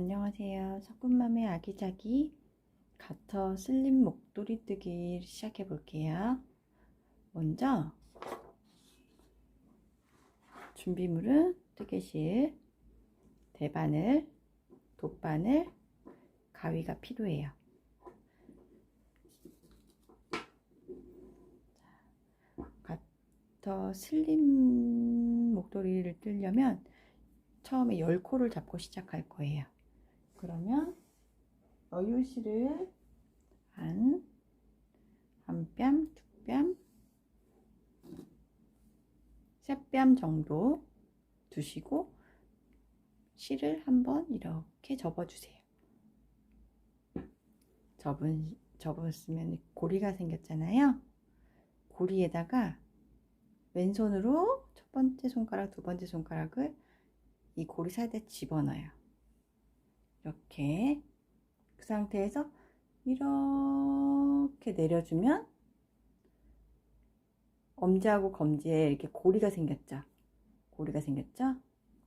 안녕하세요. 석군맘의 아기자기 가터 슬림 목도리 뜨기 시작해 볼게요. 먼저 준비물은 뜨개실, 대바늘, 돗바늘, 가위가 필요해요. 가터 슬림 목도리를 뜨려면 처음에 10코를 잡고 시작할 거예요. 그러면 어유실을 한, 한 뺨, 두 뺨, 세 뺨 정도 두시고 실을 한번 이렇게 접어주세요. 접은, 접었으면 고리가 생겼잖아요. 고리에다가 왼손으로 첫 번째 손가락, 두 번째 손가락을 이 고리 사이에 집어넣어요. 이렇게 그 상태에서 이렇게 내려주면 엄지하고 검지에 이렇게 고리가 생겼죠. 고리가 생겼죠.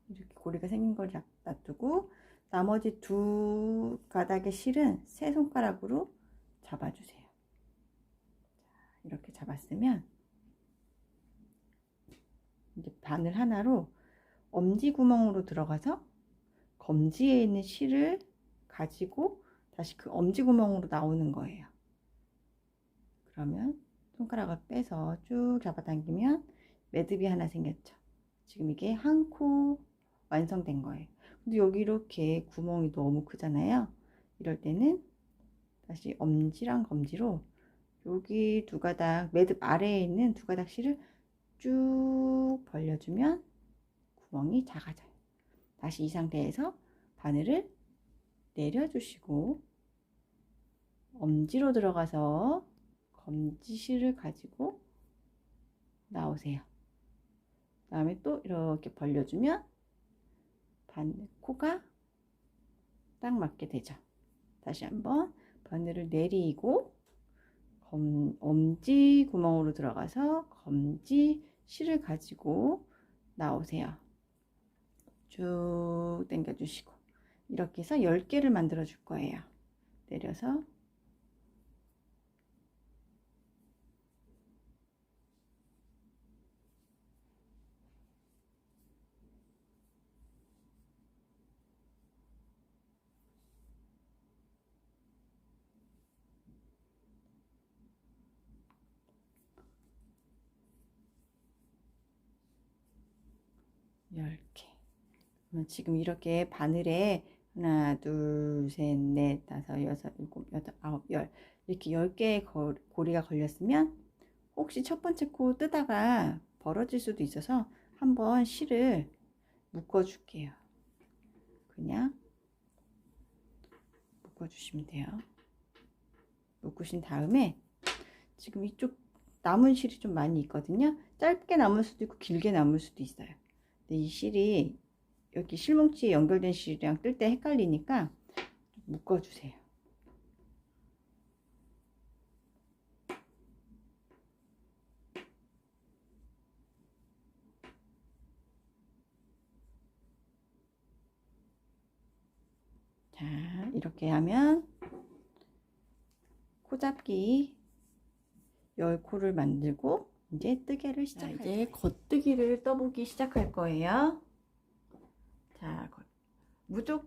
이렇게 고리가 생긴 걸 놔두고 나머지 두 가닥의 실은 세 손가락으로 잡아주세요. 이렇게 잡았으면 이제 바늘 하나로 엄지 구멍으로 들어가서 검지에 있는 실을 가지고 다시 그 엄지 구멍으로 나오는 거예요. 그러면 손가락을 빼서 쭉 잡아당기면 매듭이 하나 생겼죠. 지금 이게 한 코 완성된 거예요. 근데 여기 이렇게 구멍이 너무 크잖아요. 이럴 때는 다시 엄지랑 검지로 여기 두 가닥 매듭 아래에 있는 두 가닥 실을 쭉 벌려주면 구멍이 작아져요. 다시 이 상태에서 바늘을 내려주시고 엄지로 들어가서 검지실을 가지고 나오세요. 그 다음에 또 이렇게 벌려주면 바늘 코가 딱 맞게 되죠. 다시 한번 바늘을 내리고 검, 엄지 구멍으로 들어가서 검지 실을 가지고 나오세요. 쭉 당겨 주시고 이렇게 해서 10개를 만들어 줄 거예요. 내려서 열개 지금 이렇게 바늘에 하나, 둘, 셋, 넷, 다섯, 여섯, 일곱, 여덟, 아홉, 열 이렇게 열 개의 고리가 걸렸으면 혹시 첫 번째 코 뜨다가 벌어질 수도 있어서 한번 실을 묶어 줄게요. 그냥 묶어 주시면 돼요. 묶으신 다음에 지금 이쪽 남은 실이 좀 많이 있거든요. 짧게 남을 수도 있고 길게 남을 수도 있어요. 근데 이 실이 여기 실뭉치에 연결된 실이랑 뜰 때 헷갈리니까 묶어주세요. 자, 이렇게 하면 코잡기 10코를 만들고 이제 뜨개를 시작할 자, 이제 겉뜨기를 떠보기 시작할 거예요. 자, 무조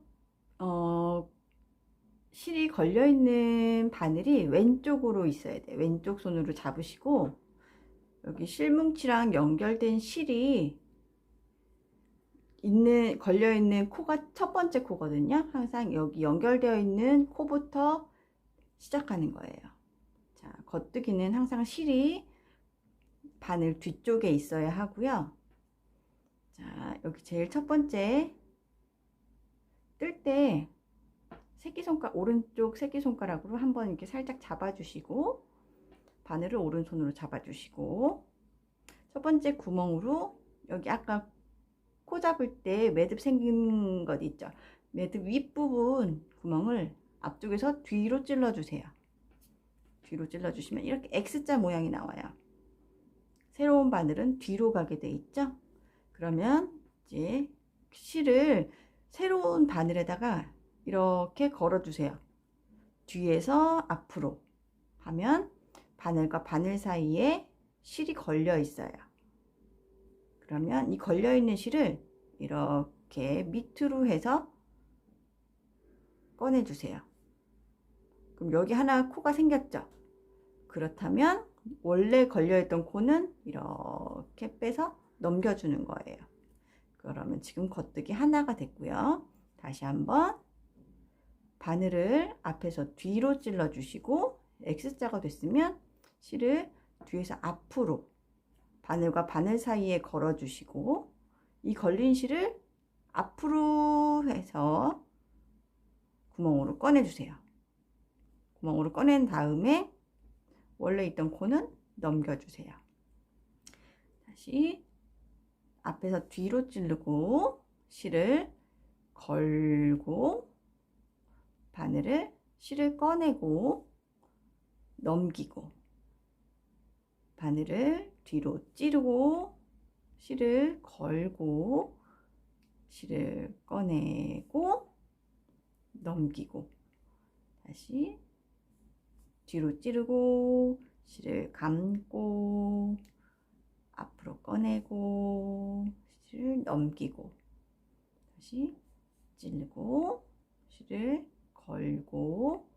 어, 실이 걸려 있는 바늘이 왼쪽으로 있어야 돼. 왼쪽 손으로 잡으시고 여기 실뭉치랑 연결된 실이 있는 걸려 있는 코가 첫 번째 코거든요. 항상 여기 연결되어 있는 코부터 시작하는 거예요. 자, 겉뜨기는 항상 실이 바늘 뒤쪽에 있어야 하고요. 자, 여기 제일 첫 번째 뜰 때 새끼손가락 오른쪽 새끼손가락으로 한번 이렇게 살짝 잡아주시고 바늘을 오른손으로 잡아주시고 첫 번째 구멍으로 여기 아까 코 잡을 때 매듭 생긴 것 있죠? 매듭 윗부분 구멍을 앞쪽에서 뒤로 찔러 주세요. 뒤로 찔러 주시면 이렇게 X자 모양이 나와요. 새로운 바늘은 뒤로 가게 돼 있죠? 그러면 이제 실을 새로운 바늘에다가 이렇게 걸어주세요. 뒤에서 앞으로 하면 바늘과 바늘 사이에 실이 걸려 있어요. 그러면 이 걸려 있는 실을 이렇게 밑으로 해서 꺼내주세요. 그럼 여기 하나 코가 생겼죠? 그렇다면 원래 걸려있던 코는 이렇게 빼서 넘겨주는 거예요. 그러면 지금 겉뜨기 하나가 됐고요. 다시 한번 바늘을 앞에서 뒤로 찔러 주시고 X자가 됐으면 실을 뒤에서 앞으로 바늘과 바늘 사이에 걸어 주시고 이 걸린 실을 앞으로 해서 구멍으로 꺼내 주세요. 구멍으로 꺼낸 다음에 원래 있던 코는 넘겨 주세요. 다시 앞에서 뒤로 찌르고 실을 걸고 바늘을 실을 꺼내고 넘기고 바늘을 뒤로 찌르고 실을 걸고 실을 꺼내고 넘기고 다시 뒤로 찌르고 실을 감고 앞으로 꺼내고 실을 넘기고 다시 찌르고 실을 걸고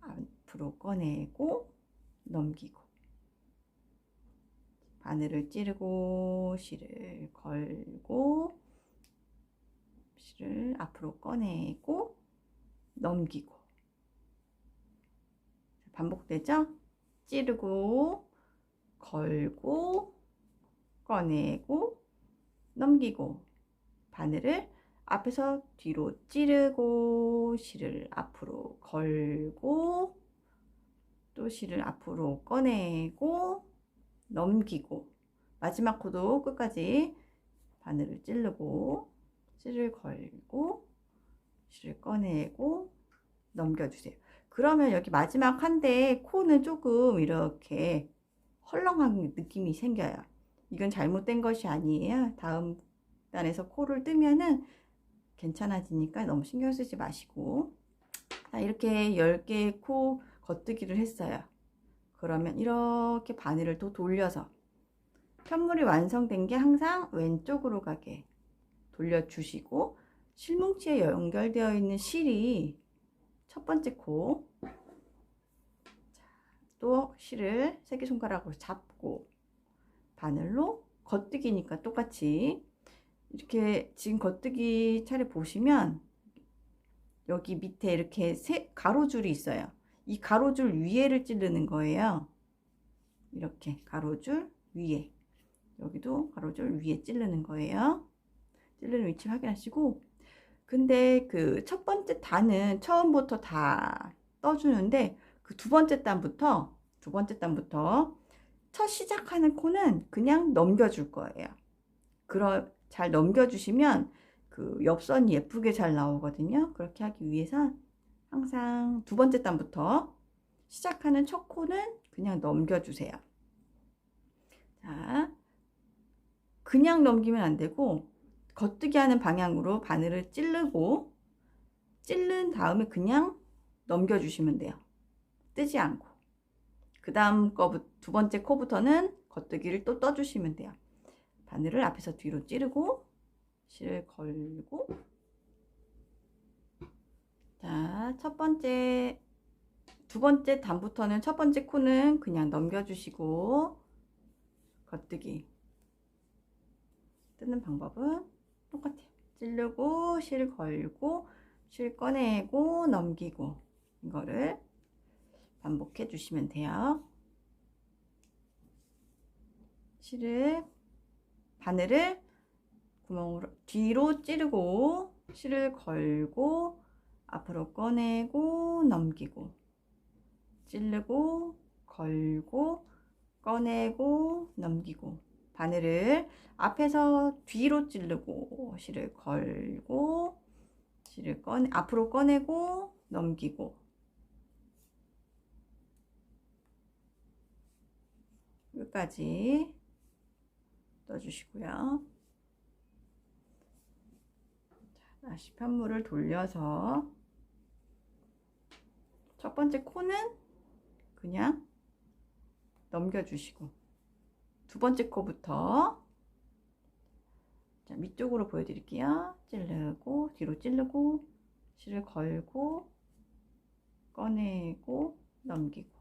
앞으로 꺼내고 넘기고 바늘을 찌르고 실을 걸고 실을 앞으로 꺼내고 넘기고 반복되죠? 찌르고 걸고 꺼내고 넘기고 바늘을 앞에서 뒤로 찌르고 실을 앞으로 걸고 또 실을 앞으로 꺼내고 넘기고 마지막 코도 끝까지 바늘을 찌르고 실을 걸고 실을 꺼내고 넘겨주세요. 그러면 여기 마지막 한대 코는 조금 이렇게 헐렁한 느낌이 생겨요. 이건 잘못된 것이 아니에요. 다음 단에서 코를 뜨면은 괜찮아지니까 너무 신경 쓰지 마시고 자, 이렇게 10개의 코 겉뜨기를 했어요. 그러면 이렇게 바늘을 또 돌려서 편물이 완성된 게 항상 왼쪽으로 가게 돌려주시고 실뭉치에 연결되어 있는 실이 첫 번째 코, 또 실을 새끼손가락으로 잡고 바늘로 겉뜨기니까 똑같이 이렇게 지금 겉뜨기 차례 보시면 여기 밑에 이렇게 세 가로줄이 있어요. 이 가로줄 위에를 찌르는 거예요. 이렇게 가로줄 위에 여기도 가로줄 위에 찌르는 거예요. 찌르는 위치 확인하시고 근데 그 첫 번째 단은 처음부터 다 떠주는데 그 두 번째 단부터 두 번째 단부터 첫 시작하는 코는 그냥 넘겨줄 거예요. 그러 잘 넘겨주시면 그 옆선이 예쁘게 잘 나오거든요. 그렇게 하기 위해서 항상 두 번째 단부터 시작하는 첫 코는 그냥 넘겨주세요. 자, 그냥 넘기면 안 되고 겉뜨기 하는 방향으로 바늘을 찌르고 찌른 다음에 그냥 넘겨주시면 돼요. 뜨지 않고. 그 다음 거 두 번째 코부터는 겉뜨기를 또 떠주시면 돼요. 바늘을 앞에서 뒤로 찌르고 실을 걸고 자, 첫 번째 두 번째 단부터는 첫 번째 코는 그냥 넘겨주시고 겉뜨기 뜨는 방법은 똑같아요. 찌르고 실 걸고 실 꺼내고 넘기고 이거를 반복해 주시면 돼요. 실을 바늘을 구멍으로 뒤로 찌르고 실을 걸고 앞으로 꺼내고 넘기고 찌르고 걸고 꺼내고 넘기고 바늘을 앞에서 뒤로 찌르고 실을 걸고 실을 꺼내 앞으로 꺼내고 넘기고 끝까지 떠주시고요. 다시 편물을 돌려서 첫 번째 코는 그냥 넘겨주시고 두 번째 코부터 자, 밑쪽으로 보여드릴게요. 찌르고 뒤로 찌르고 실을 걸고 꺼내고 넘기고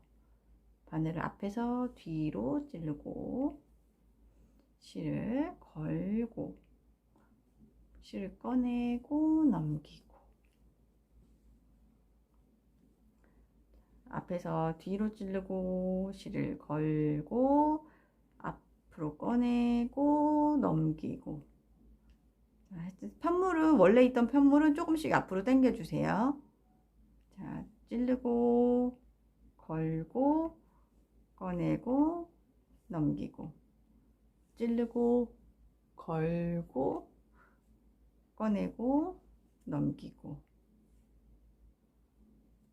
바늘을 앞에서 뒤로 찌르고 실을 걸고 실을 꺼내고 넘기고. 앞에서 뒤로 찌르고 실을 걸고 앞으로 꺼내고 넘기고. 편물은 원래 있던 편물은 조금씩 앞으로 당겨 주세요. 자 찌르고 걸고 꺼내고 넘기고 찌르고 걸고 꺼내고 넘기고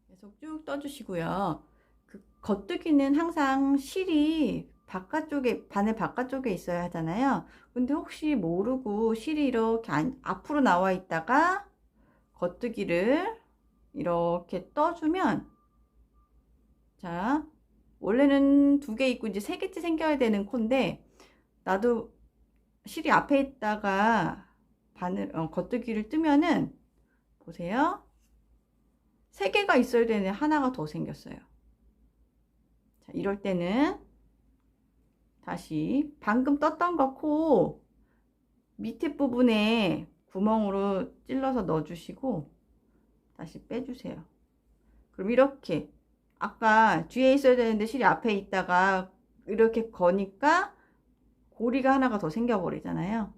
계속 쭉 떠주시고요. 그 겉뜨기는 항상 실이 바깥쪽에 바늘 바깥쪽에 있어야 하잖아요. 근데 혹시 모르고 실이 이렇게 안, 앞으로 나와 있다가 겉뜨기를 이렇게 떠주면 자 원래는 두 개 있고 이제 세 개째 생겨야 되는 콘데 나도 실이 앞에 있다가 바늘 어, 겉뜨기를 뜨면은 보세요. 세 개가 있어야 되는 하나가 더 생겼어요. 자 이럴 때는 다시 방금 떴던 거 코 밑에 부분에 구멍으로 찔러서 넣어 주시고 다시 빼주세요. 그럼 이렇게 아까 뒤에 있어야 되는데 실이 앞에 있다가 이렇게 거니까 고리가 하나가 더 생겨버리잖아요.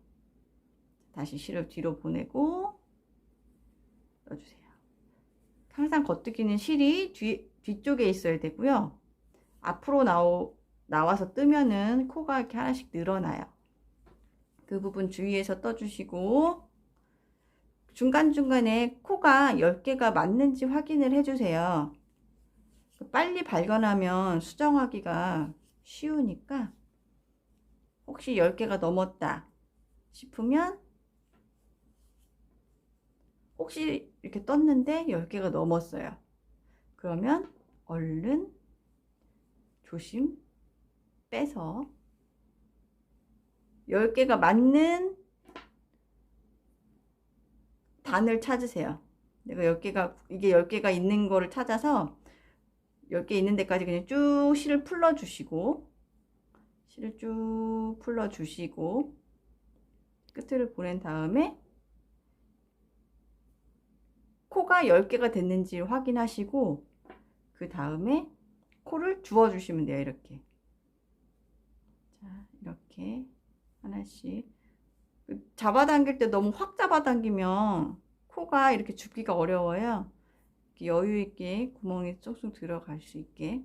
다시 실을 뒤로 보내고 넣어주세요. 항상 겉뜨기는 실이 뒤, 뒤쪽에 있어야 되고요. 앞으로 나오, 나와서 뜨면은 코가 이렇게 하나씩 늘어나요. 그 부분 주위에서 떠주시고 중간중간에 코가 10개가 맞는지 확인을 해주세요. 빨리 발견하면 수정하기가 쉬우니까 혹시 10개가 넘었다 싶으면 혹시 이렇게 떴는데 10개가 넘었어요. 그러면 얼른 조심 빼서 10개가 맞는 단을 찾으세요. 내가 10개가 이게 10개가 있는 거를 찾아서 10개 있는 데까지 그냥 쭉 실을 풀러 주시고 실을 쭉 풀러 주시고 끝을 보낸 다음에 코가 10개가 됐는지 확인하시고 그 다음에 코를 주워 주시면 돼요 이렇게. 자 이렇게 하나씩. 잡아당길 때 너무 확 잡아당기면 코가 이렇게 줍기가 어려워요 여유 있게 구멍에 쏙쏙 들어갈 수 있게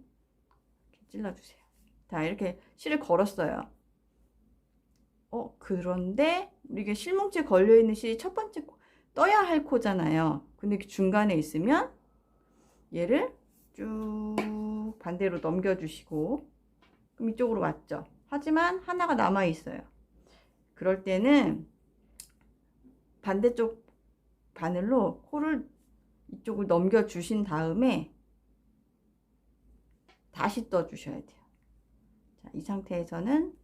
찔러주세요. 자, 이렇게 실을 걸었어요. 어, 그런데 이게 실뭉치에 걸려있는 실이 첫 번째 코, 떠야 할 코잖아요. 근데 중간에 있으면 얘를 쭉 반대로 넘겨주시고 그럼 이쪽으로 왔죠. 하지만 하나가 남아 있어요. 그럴 때는 반대쪽 바늘로 코를 이쪽을 넘겨 주신 다음에 다시 떠 주셔야 돼요. 자, 이 상태에서는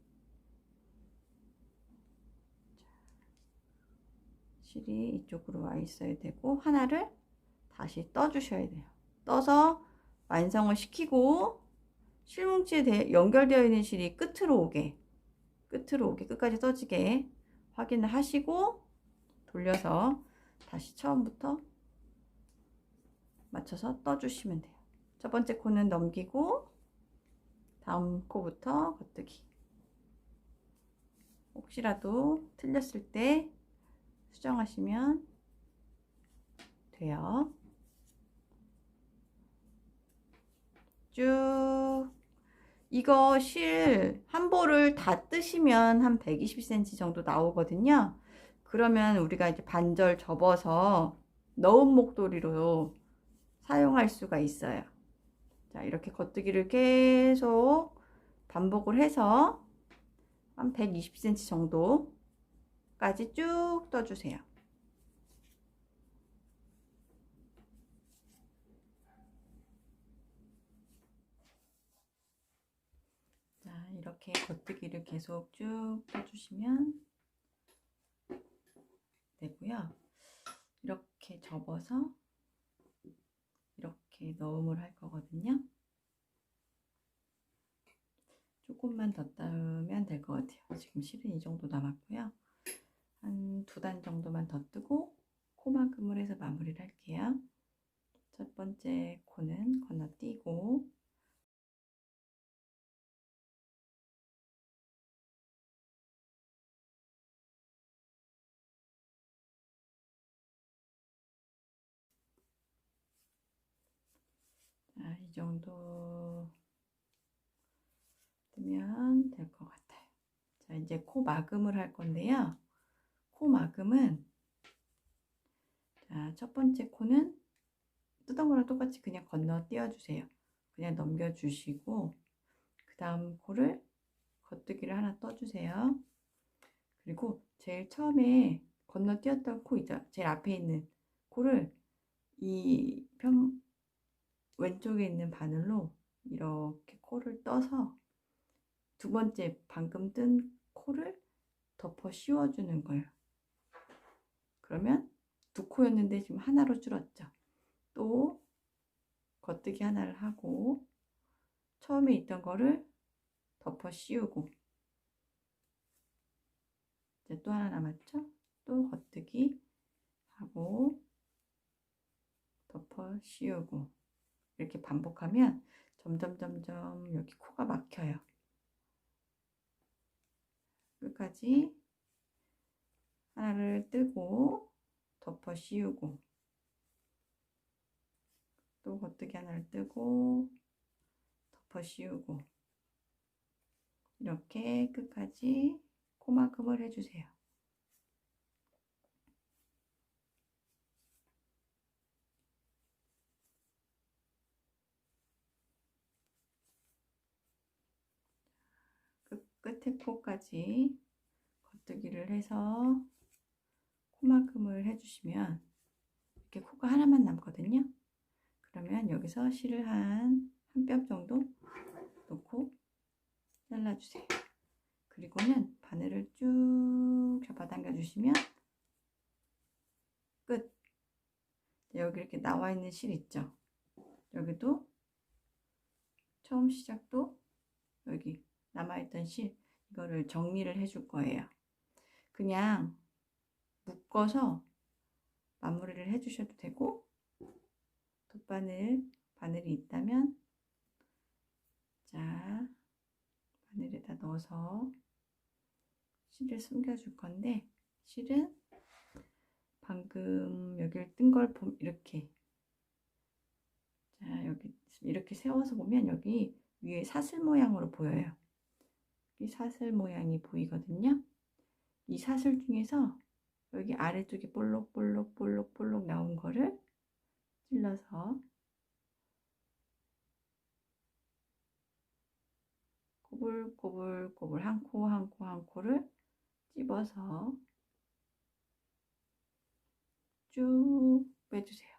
실이 이쪽으로 와 있어야 되고 하나를 다시 떠 주셔야 돼요. 떠서 완성을 시키고 실뭉치에 연결되어 있는 실이 끝으로 오게 끝으로 오게 끝까지 떠지게 확인을 하시고 돌려서 다시 처음부터 맞춰서 떠주시면 돼요. 첫 번째 코는 넘기고 다음 코부터 겉뜨기. 혹시라도 틀렸을 때 수정하시면 돼요. 쭉 이거 실 한 볼을 다 뜨시면 한 120cm 정도 나오거든요. 그러면 우리가 이제 반절 접어서 넣은 목도리로 사용할 수가 있어요. 자, 이렇게 겉뜨기를 계속 반복을 해서 한 120cm 정도까지 쭉 떠주세요. 자, 이렇게 겉뜨기를 계속 쭉 떠주시면 되고요. 이렇게 접어서 이렇게 넣음을 할 거거든요. 조금만 더 따면 될 것 같아요. 지금 실은 이 정도 남았고요. 한 두 단 정도만 더 뜨고 코만큼을 해서 마무리를 할게요. 첫 번째 코는 건너뛰고 정도 뜨면 될 것 같아요. 자, 이제 코 마금을 할 건데요. 코 마금은 자, 첫 번째 코는 뜨던 거랑 똑같이 그냥 건너 띄워주세요. 그냥 넘겨주시고 그 다음 코를 겉뜨기를 하나 떠주세요. 그리고 제일 처음에 건너 띄었던 코 있죠. 제일 앞에 있는 코를 이 편 왼쪽에 있는 바늘로 이렇게 코를 떠서 두 번째 방금 뜬 코를 덮어 씌워주는 거예요. 그러면 두 코였는데 지금 하나로 줄었죠. 또 겉뜨기 하나를 하고 처음에 있던 거를 덮어 씌우고 이제 또 하나 남았죠? 또 겉뜨기 하고 덮어 씌우고 이렇게 반복하면 점점 점점 여기 코가 막혀요. 끝까지 하나를 뜨고 덮어 씌우고 또 겉뜨기 하나를 뜨고 덮어 씌우고 이렇게 끝까지 코만큼을 해주세요. 끝, 끝에 코까지 겉뜨기를 해서 코만큼을 해주시면 이렇게 코가 하나만 남거든요. 그러면 여기서 실을 한 한 뼘 정도 놓고 잘라주세요. 그리고는 바늘을 쭉 잡아당겨 주시면 끝. 여기 이렇게 나와 있는 실 있죠. 여기도 처음 시작도 남아있던 실 이거를 정리를 해줄 거예요. 그냥 묶어서 마무리를 해주셔도 되고 돗바늘 바늘이 있다면 자 바늘에다 넣어서 실을 숨겨줄 건데 실은 방금 여기를 뜬 걸 이렇게 자 여기 이렇게 세워서 보면 여기 위에 사슬 모양으로 보여요. 이 사슬 모양이 보이거든요. 이 사슬 중에서 여기 아래쪽에 볼록볼록 볼록볼록 나온 거를 찔러서 꼬불꼬불꼬불 한 코 한 코 한 코를 찝어서 쭉 빼주세요.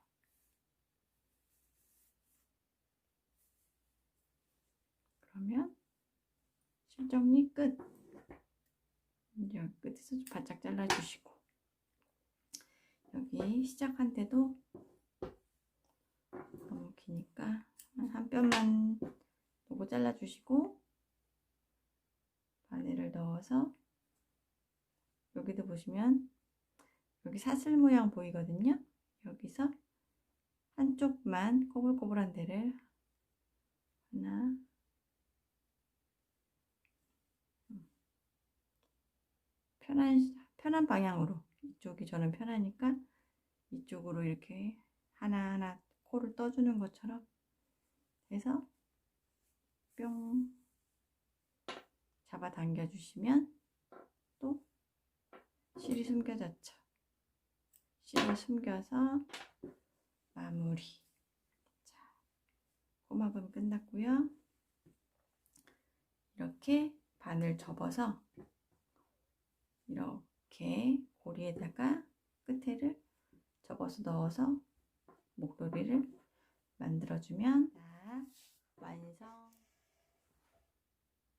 그러면 실 정리 끝. 이제 끝에서 바짝 잘라주시고 여기 시작한 때도 너무 기니까 한 뼘만 놓고 잘라주시고 바늘을 넣어서 여기도 보시면 여기 사슬 모양 보이거든요. 여기서 한쪽만 꼬불꼬불한 데를 하나 편한 편한 방향으로 이쪽이 저는 편하니까 이쪽으로 이렇게 하나하나 코를 떠주는 것처럼 해서 뿅 잡아당겨 주시면 또 실이 숨겨졌죠. 실을 숨겨서 마무리. 자, 꼬마금 끝났고요. 이렇게 바늘 접어서 이렇게 고리에다가 끝에를 접어서 넣어서 목도리를 만들어주면 완성.